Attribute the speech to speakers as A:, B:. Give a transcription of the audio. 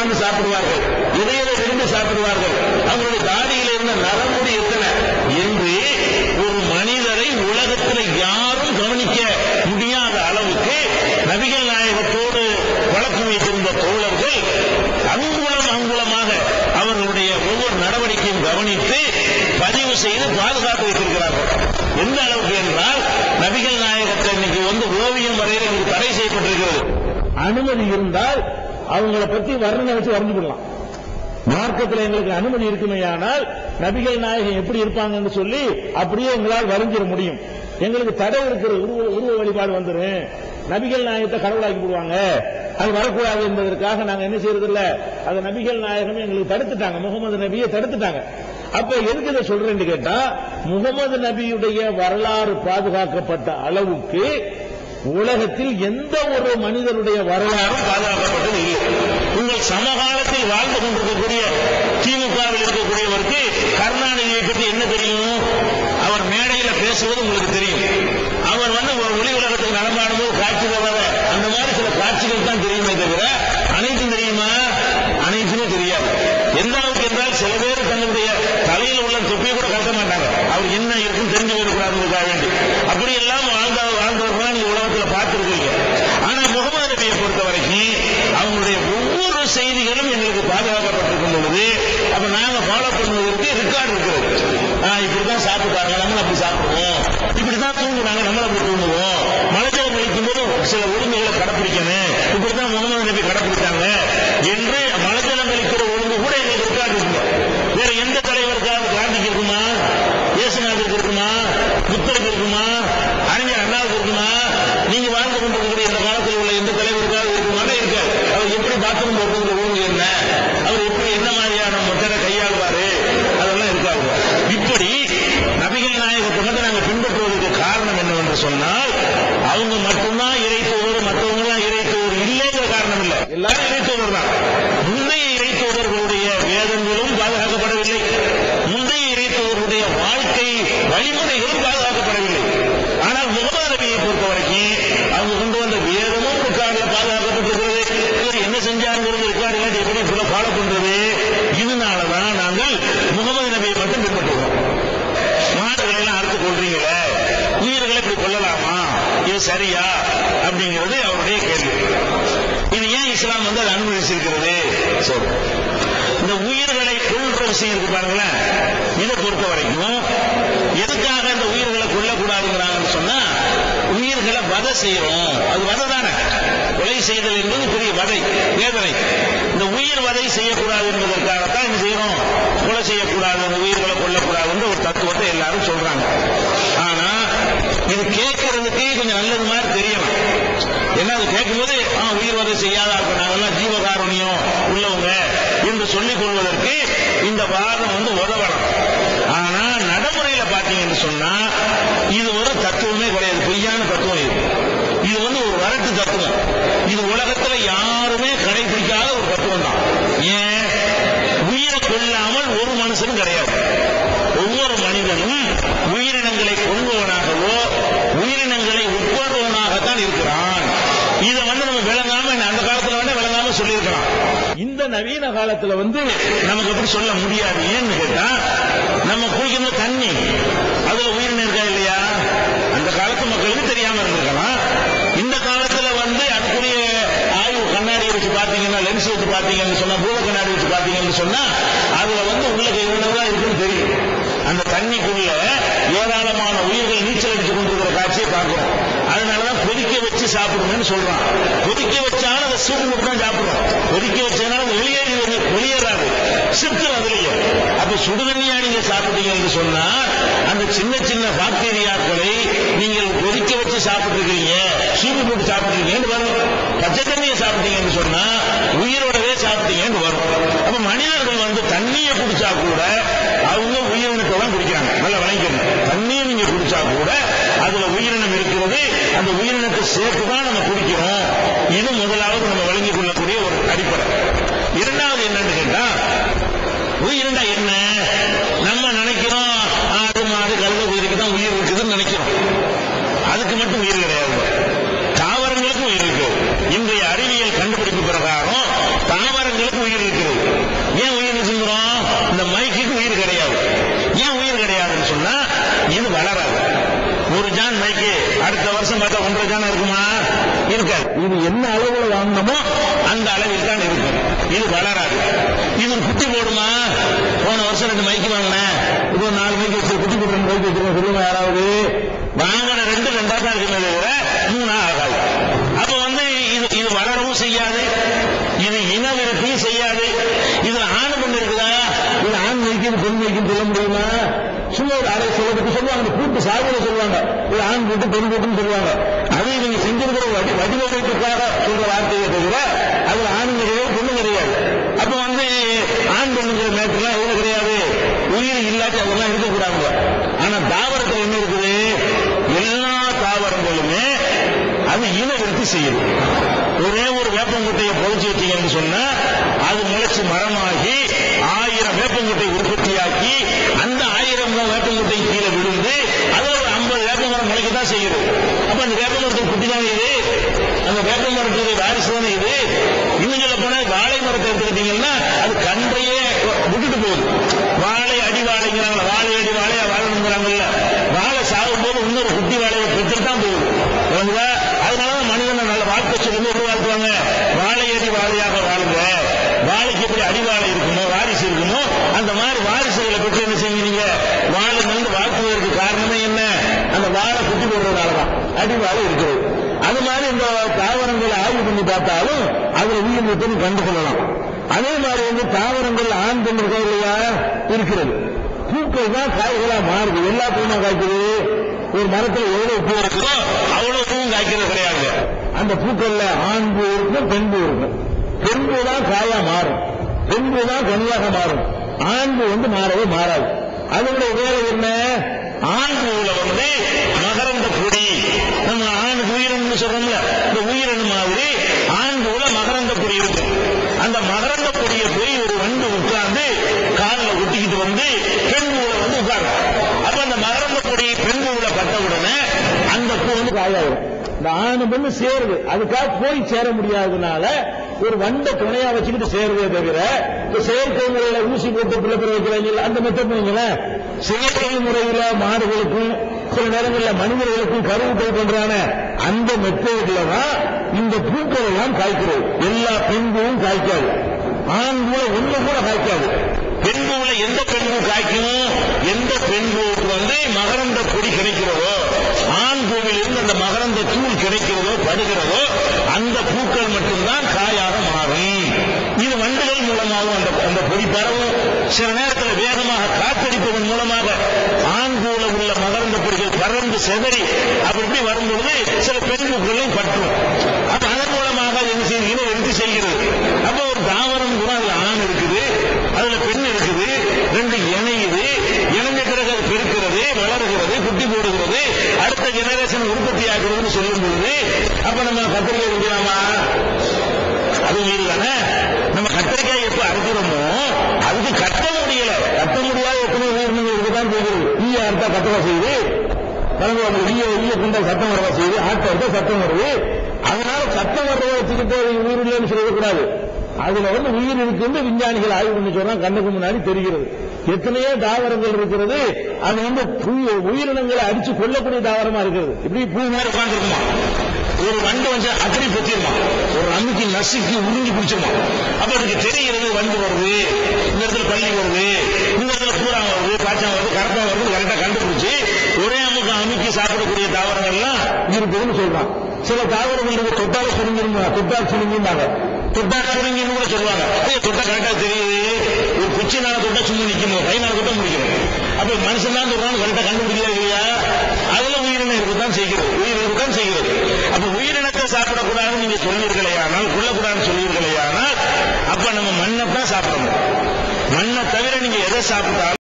A: உட்கார்ந்து சாப்பிடுவார்கள். எதை எதை விரும்பி சாப்பிடுவார்கள். அவருடைய தாடியில் இருந்த நரம்புடி எத்தனை? என்று ஒரு மனிதரை உலகத்தில் யாரும் கவனிக்க முடியாத அளவுக்கு நபிகள் நாயகத்தோடு வழக்கம் வைத்திருந்த தோழர்கள் அங்குலம் அங்குலமாக அவர்களுடைய ஒவ்வொரு நடவடிக்கையும் கவனித்து பதிவு செய்து பாதுகாத்து வைத்திருக்கிறார்கள். எந்த அளவுக்கு என்றால் நபிகள் நாயகத்தை இன்னைக்கு வந்து ஓவியம் வரையில் இன்னைக்கு தடை செய்யப்பட்டிருக்கிறது. அனுமதி இருந்தால் அவங்கள பத்தி வர்ணனை வச்சு வரைஞ்சுக்கலாம் மார்க்கத்தில் எங்களுக்கு அனுமதி இருக்குமே ஆனால் நபிகள் நாயகம் எப்படி இருப்பாங்கன்னு சொல்லி அப்படியே எங்களால் வரைஞ்சிட முடியும். எங்களுக்கு தடை இருக்கிற உருவ உருவ வழிபாடு வந்துரும் நபிகள் நாயகத்தை கடவுளாக்கி போடுவாங்க அது வரக்கூடாது என்பதற்காக நாங்க என்ன செய்யறது இல்ல அது நபிகள் நாயகம் எங்களுக்கு தடுத்துட்டாங்க. முகமது நபியை தடுத்துட்டாங்க. அப்ப எதுக்கு இதை சொல்றேன்னு கேட்டா முகமது நபியுடைய வரலாறு பாதுகாக்கப்பட்ட அளவுக்கு உலகத்தில் எந்த ஒரு மனிதனுடைய வரலாறும் பாதுகாக்கப்பட்டது இல்லை. உங்கள் சமகாலத்தில் வாழ்ந்து கொண்டிருக்கக்கூடிய திமுகவில் இருக்கக்கூடியவருக்கு கருணாநிதியை பற்றி என்ன தெரியும்? அவர் மேடையில பேசுவது உங்களுக்கு தெரியும். அவர் வந்து ஒரு ஒளி உலகத்துக்கு நடமாடும் போது காட்சி அந்த மாதிரி சில காட்சிகள் தான் தெரியுமே தவிர அனைத்தும் தெரியுமா அனைத்துமே தெரியாது எந்த அளவுக்கு என்றால் சில பேர் தன்னுடைய தலையில் உள்ள தொப்பியை கூட கட்ட மாட்டாங்க அவர் என்ன இருக்குன்னு தெரிஞ்சு போயிடக்கூடாதுக்காக வேண்டி அப்படி எல்லாம் வாழ்ந்த வாழ்ந்தவர்கள் நீங்க உலகத்துல பார்த்திருக்கீங்க ஆனா முகமது நபியை பொறுத்த வரைக்கும் அவங்களுடைய ஒவ்வொரு செய்திகளும் பாதுகாக்கப்பட்டிருக்கும் பொழுது அப்ப நாங்க ஃபாலோ பண்ணுவதற்கு ரெக்கார்டு இருக்கிறது. ஆஹ் இப்படிதான் சாப்பிட்டாங்க நம்மளும் அப்படி சாப்பிடுவோம். இப்படிதான் தூங்குறாங்க நம்மளும் அப்படி தூங்குவோம். மலைஜலம் கழிக்கும் போது சில உரிமைகளை கடைப்பிடிக்கணும் இப்படிதான் முகமது நபி கடைப்பிடித்தாங்க என்று மலைஜலம் கழிக்கிற ஒழுங்கு கூட எங்களுக்கு ரெக்கார்டு இருக்குங்க வேற எந்த தலைவருக்காவது காந்திக்கு இருக்குமா இயேசுநாதருக்கு இருக்குமா புத்தருக்கு இருக்குமா அறிஞர் அண்ணாவுக்கு இருக்குமா நீங்க வாழ்ந்து கொண்டிருக்கிற இந்த காலத்தில் உள்ள எந்த தலைவருக்காவது இருக்குமானா இருக்காது அவர் எப்படி பாத்ரூம் போடுறது ஒழுங்கு என்ன அவர் எப்படி என்ன மாதிரியான மொத்தரை கையாளுவாரு அதெல்லாம் இருக்காது இப்படி நபிகள் நாயகத்தை மட்டும் நாங்க பின்பற்றுவதற்கு காரணம் என்னவென்று சொன்னால் அவங்க மட்டும்தான் இறைத்தோர் மற்றவங்க எல்லாம் இறைத்தோர் இல்லைங்கிற காரணம் இல்லை எல்லாரும் இறைத்தோர் தான் முந்தைய இறைத்தோதர்களுடைய வேதங்களும் பாதுகாக்கப்படவில்லை முந்தைய இறைத்தோருடைய வாழ்க்கை வழிமுறைகளும் பாதுகாக்கப்படவில்லை ஆனால் முகமது நபியை பொறுத்த வரைக்கும் அவங்க கொண்டு வந்த வேதமும் ரெக்கார்டில் பாதுகாக்கப்பட்டிருக்கிறது இவர் என்ன செஞ்சாருங்கிறது ரெக்கார்டு இல்லாட்டி எப்படி ஃபுல்லா ஃபாலோ பண்றது இதனாலதான் நாங்கள் முகமது நபியை மட்டும் பின்பற்றுகிறோம் மாடுகளை எல்லாம் அறுத்து கொள்றீங்களே உயிர்களை இப்படி கொல்லலாமா இது சரியா அப்படிங்கிறது அவருடைய கேள்வி இது ஏன் இஸ்லாம் வந்து சரி இந்த உயிர்களை கொள்ற விஷயம் இருக்கு பாருங்களேன். இதை பொறுத்த வரைக்கும் எதுக்காக இந்த உயிர்களை கொல்லக்கூடாதுங்கிறாங்கன்னு சொன்னா உயிர்களை வதை செய்யறோம். அது வதை தானே. கொலை செய்தல் என்பது பெரிய வதை வேதனை. இந்த உயிர் வதை செய்யக்கூடாது என்பதற்காகத்தான் என்ன செய்யறோம். கொலை செய்யக்கூடாது அந்த உயிர்களை கொல்லக்கூடாதுன்ற ஒரு தத்துவத்தை எல்லாரும் சொல்றாங்க. ஆனா இது கேட்கறதுக்கு கொஞ்சம் நல்லது மாதிரி தெரியணும். என்ன அது கேட்கும்போது ஆஹ் உயிர் வரை செய்யாத ஆட்கள் நாங்கெல்லாம் ஜீவகாரணியம் உள்ளவங்க என்று சொல்லிக் கொள்வதற்கு இந்த வாதம் வந்து உதவலாம் ஆனா நடைமுறையில பாத்தீங்கன்னு சொன்னா இது ஒரு தத்துவமே கிடையாது பொய்யான தத்துவம் இது இது வந்து ஒரு வரட்டு தத்துவம் இது உலகத்துல யாருமே கடைபிடிக்காத ஒரு தத்துவம் தான் ஏன் உயிரை கொல்லாமல் ஒரு மனுஷனும் கிடையாது ஒவ்வொரு மனிதனும் உயிரினங்களை கொள்பவனாகவோ உயிரினங்களை உட்கொள்பவனாகத்தான் இருக்கிறான் இதை வந்து நம்ம விளங்காம அந்த காலத்துல வேணா விளங்காம சொல்லியிருக்கலாம் இந்த நவீன காலத்துல வந்து நமக்கு எப்படி சொல்ல முடியாது? ஏன்னு கேட்டா நம்ம குளிக்கிற தண்ணி அதுல உயிரினம் இருக்கா இல்லையா? அந்த காலத்து மக்களுக்கு தெரியாம இருந்திருக்கலாம். இந்த காலத்துல வந்து அதுக்குரிய ஆய்வு கண்ணாடியை வச்சு பாத்தீங்கன்னா லென்ஸ் வச்சு பாத்தீங்கன்னு சொன்னா பூத கண்ணாடி வச்சு பாத்தீங்கன்னு சொன்னா அதுல வந்து உங்களுக்கு இவ்வளவுதான் இருக்குன்னு தெரியும். அந்த தண்ணிக்குள்ள ஏராளமான உயிர்கள் நீச்சல் அடிச்சு கொண்டிருக்கிற காட்சியை பார்க்கிறோம். அதனாலதான் கொதிக்க வச்சு சாப்பிடுங்கன்னு சொல்றான். கொதிக்க வச்சாலும் அதை சூடு தான் சாப்பிடுறோம். கொதிக்க வச்சதுனால சுடுதண்ணியா நீங்க சாப்பிட்டீங்கன்னு சொன்னா அந்த சின்ன சின்ன பாக்டீரியாக்களை நீங்கள் கொதிக்க வச்சு சாப்பிட்டுருக்கீங்க சூப்பு போட்டு சாப்பிட்டுருக்கீங்கன்னு வரும். பச்சை தண்ணியை சாப்பிட்டீங்கன்னு சொன்னா உயிரோடவே சாப்பிட்டீங்கன்னு வரும். அப்ப மனிதர்கள் வந்து தண்ணியை குடிச்சா கூட அவங்க உயிரினத்தை தான் குடிக்கிறாங்க. நல்லா வழங்கிக்கணும் தண்ணியை நீங்க குடிச்சா கூட அதுல உயிரினம் இருக்கிறது. அந்த உயிரினத்தை சேர்த்து தான் நம்ம குடிக்கிறோம். இது முதலாவது நம்ம வழங்கிக் கொள்ளக்கூடிய ஒரு அடிப்படை இரண்டாவது என்னன்னு கேட்டா உயிரினா என்ன? நம்ம நினைக்கிறோம் ஆடு மாடு கல்ல உயிருக்கு தான் உயிர் இருக்குதுன்னு நினைக்கிறோம். அதுக்கு மட்டும் உயிர் கிடையாது. தாவரங்களுக்கும் உயிர் இருக்கு. இன்றைய அறிவியல் கண்டுபிடிப்பு பிரகாரம் தாவரங்களுக்கும் உயிர் இருக்கிறது ஏன் உயிர் சொல்கிறோம் இந்த மைக்குக்கு உயிர் கிடையாது. ஏன் உயிர் கிடையாதுன்னு சொன்னா இது வளராது. ஒரு ஜான் மைக்கு அடுத்த வருஷம் பார்த்தா ஒன்றரை ஜான் இருக்குமா? இருக்காது. இது என்ன அளவுல வாங்கினமோ அந்த அளவில் தான் இருக்கும் இது வளராது. இது ஒரு குட்டி போடுமா? போன வருஷம் ரெண்டு மைக்கு வாங்கினேன். இது ஒரு நாலு மைக்கு வச்சு குட்டி போட்டு ரெண்டு மைக்கு வச்சிருக்கோம் சொல்லுங்க யாராவது. வாங்கின ரெண்டு ரெண்டா தான் இருக்கிறது தவிர மூணா ஆகாது. அப்ப வந்து இது இது வளரவும் செய்யாது. இது இனவிருத்தியும் செய்யாது. இதுல ஆண் பெண் இருக்குதா? இது ஆண் வைக்கிறது பெண் வைக்கும் சொல்ல முடியுமா? சும்மா ஒரு அரை சொல்றதுக்கு சொல்லுவாங்க. அந்த கூட்டு சாகுல சொல்லுவாங்க. இது ஆண் கூட்டு பெண் கூட்டுன்னு சொல்லுவாங்க அது நீங்க செஞ்சிருக்கிற வடி வடிவமைப்புக்காக சொல்ற வார்த்தையை தவிர அதுல ஆண் கிடையாது பெண்ணு கிடையாது அப்ப வந்து ஆண் பெண்ணுங்கிற மேட்டர்லாம் எதுவும் கிடையாது உயிர் இல்லாட்டி அதெல்லாம் இருக்கக்கூடாதுங்க ஆனா தாவரத்தில் என்ன இருக்குது எல்லா தாவரங்களுமே அது இனவிருத்தி செய்யுது ஒரே ஒரு வேப்பங்குட்டையை பொதிச்சு வச்சீங்கன்னு சொன்னா அது முளைச்சு மரமாகி ஆயிரம் வேப்பங்குட்டை உற்பத்தியாக்கி அந்த ஆயிரம் வேப்பங்குட்டை கீழே விழுந்து அதுல ஒரு ஐம்பது வேப்ப மரம் முளைக்க தான் செய்யுது. அப்ப அந்த வேப்ப மரத்துக்கு குட்டி தானே இது? அந்த வேப்ப மரத்துக்கு வாரிசு தானே இது? இன்னும் சொல்ல போனா வாழை மரத்தை எடுத்துக்கிட்டீங்கன்னா அது கன்றையே விட்டுட்டு போகுது வாழை அடி வாழைங்கிறாங்களா வாழை அடி வாழையா வாழணுங்கிறாங்கல்ல வாழை சாகும் போது இன்னொரு குட்டி வாழையை பெற்றுட்டு தான் போகுது புரியுதா? அதனாலதான் மனிதனை நல்ல வாழ்க்கை சொல்லி உருவாக்குவாங்க வாழை அடி வாழையாக வாழுங்க வாழைக்கு எப்படி அடிவாழை இருக்குமோ வாரிசு இருக்குமோ அந்த மாதிரி வாரிசுகளை பெற்று என்ன செய்வீங்க வாழை வந்து வாழ்த்துவதற்கு காரணமே என்ன? அந்த வாழை குட்டி போடுறதுனாலதான். அடிவாழை இருக்கிறது அது மாதிரி இந்த தாவரங்களை ஆய்வு பண்ணி பார்த்தாலும் அதுல உயிர் விட்டு கண்டு கொள்ளலாம். அதே மாதிரி வந்து தாவரங்கள் ஆண் பெண் இருக்கா இல்லையா? இருக்கிறது. பூக்கள் தான் காய்களா மாறுது. எல்லா பூமா காய்க்குது. ஒரு மரத்தில் எவ்வளவு பூ இருக்குதோ அவ்வளவு பூவும் காய்க்கிறது கிடையாது. அந்த பூக்கள்ல ஆண் பூ இருக்கும் பெண் பூ இருக்கும். பெண் பூ தான் காயா மாறும். பெண் பூ தான் கனியாக மாறும். ஆண் பூ வந்து மாறவே மாறாது. அதனுடைய வேலை என்ன? ஆண் பூவுல வந்து மகரந்த பொடி நம்ம ஆண் உயிரினு சொல்றோம்ல இந்த உயிரணு மாதிரி ஆண் பூவுல மகரந்த பொடி இருக்கும் அந்த மகரந்த பொடியை போய் ஒரு வண்டு உட்கார்ந்து காலில் ஒட்டிக்கிட்டு வந்து பெண் பூவுல வந்து உட்காரும். அப்ப அந்த மகரந்த பொடி பெண் பூவுல பட்ட உடனே அந்த பூ வந்து காயாகும் இந்த ஆணு பெண்ணு சேருது. அதுக்காக போய் சேர முடியாததுனால ஒரு வண்ட துணையா வச்சுக்கிட்டு சேருவே தவிர இந்த செயற்கை முறையில ஊசி போட்டு பிள்ளை பிற வைக்கிறாங்க அந்த மெத்தட் வைங்களேன் செயற்கை முறையில மாடுகளுக்கும் சில நேரங்களில் மனிதர்களுக்கும் கருவுக்கள் பண்றான அந்த மெத்தட்ல தான் இந்த பூக்கள் எல்லாம் காய்க்கிறது. எல்லா பெண்களும் காய்க்காது. ஆண் பூல ஒண்ணு கூட காய்க்காது. பெண் எந்த பெண்கள் காய்க்கணும்? எந்த பெண் வந்து மகரந்த கொடி கிடைக்கிறதோ? ஆண் பூவிலிருந்து அந்த மகரந்த தூள் கிடைக்கிறதோ படுகிறதோ அந்த பூக்கள் மட்டும்தான் காயாக மாறும். இது வண்டுகள் மூலமாகவும் அந்த அந்த பொடி பரவும். சில நேரத்தில் வேகமாக காத்தடிப்பதன் மூலமாக ஆண் பூல உள்ள மகரந்த பொடிகள் பறந்து செதறி அப்படி இப்படி வரும்பொழுது சில பெண் பூக்களையும் பற்றும் அப்ப அதன் மூலமாக அது என்ன செய்யுது இனம் எடுத்து செய்கிறது அப்ப ஒரு தாவரம் கூட அதுல ஆண் இருக்குது அதுல பெண் இருக்குது ரெண்டு இணையுது இணைஞ்ச பிறகு அது பெருக்கிறது வளர்கிறது குட்டி போடுகிறது அடுத்த ஜெனரேஷன் உற்பத்தி ஆகுறதுன்னு சொல்லும் பொழுது அப்ப நம்ம கத்திரிக்காய் குடிக்கலாமா அது உயிர் தானே நம்ம கத்திரிக்காய் எப்ப அறுக்கிறோமோ அதுக்கு கட்ட முடியல. கட்ட முடியாத எத்தனை உயிரினங்கள் இருக்குதான் போகுது ஈய அறுத்தா கத்தவா செய்யுது கலந்து அந்த ஈய ஈய குண்டா சத்தம் வரவா செய்யுது ஆட்டை அறுத்தா சத்தம் வருது. அதனால சத்தம் வரவா வச்சுக்கிட்டு உயிர் இல்லைன்னு சொல்லக்கூடாது. அதுல வந்து உயிர் இருக்குன்னு விஞ்ஞானிகள் ஆய்வு பண்ணி சொன்னா கண்ணுக்கு முன்னாடி தெரிகிறது. எத்தனையோ தாவரங்கள் இருக்கிறது. அது வந்து பூ- உயிரினங்களை அடிச்சு கொல்லக்கூடிய தாவரமா இருக்கிறது. இப்படி பூ மாதிரி உட்காந்துருக்குமா ஒரு வண்டு வந்து அக்கடி பொத்திருமா? ஒரு அம்மிக்கு நசுக்கி உறிஞ்சி பிடிச்சிருமா? அப்ப அதுக்கு தெரிகிறது வண்டு வருது இந்த இடத்துல பள்ளி வருது இந்த இடத்துல பூரா வருது காய்ச்சல் வருது கரப்பா வருது கரெக்டா கண்டுபிடிச்சு ஒரே அமுக்கு அமுக்கி சாப்பிடக்கூடிய தாவரங்கள் எல்லாம் இருக்குதுன்னு சொல்றான் சில தாவரங்கள் இருக்கு தொட்டால சுருங்கிருமா? தொட்டால் சுருங்கிருந்தாங்க தொட்டா சுருங்கின்னு கூட சொல்லுவாங்க. ஏய், தொட்டா கரெக்டா தெரியுது ஒரு குச்சி நாள தொட்டா சும்மா நிக்கணும் கை நாள் தொட்டா முடிக்கணும் அப்ப மனுஷன் தான் சொல்றான் கரெக்டா கண்டுபிடிக்கல இல்லையா? அதுல உயிரினம் இருக்கத்தான் செய்கிறது. உயிர் இருக்கத்தான் செய்கிறது. அப்ப உயிரினத்தை சாப்பிடக்கூடாதுன்னு நீங்க சொல்லியிருக்கலையானால் கொள்ளக்கூடாதுன்னு சொல்லியிருக்கலையானால் அப்ப நம்ம மண்ணை தான் சாப்பிடணும். மண்ணை தவிர நீங்க எதை சாப்பிட்டாலும்